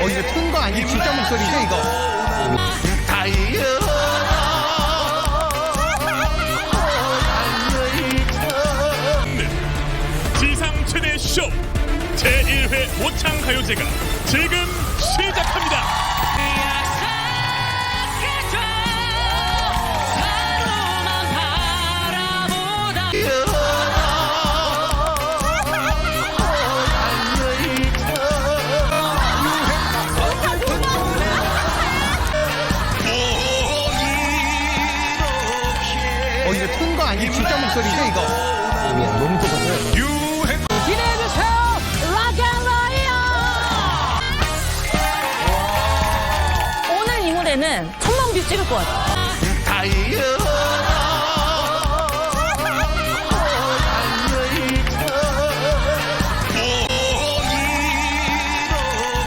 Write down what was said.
어 이거 튼 거 아니지 진짜 목소리죠 이거? 지상 최대 쇼 제1회 모창 가요제가 지금 시작합니다. 어 이거 튼거 아니지 진짜 목소리죠 이거? 너무 기대해주세요! 락앤롤이요 오늘 이 무대는 천만 뷰 찍을 것 같아요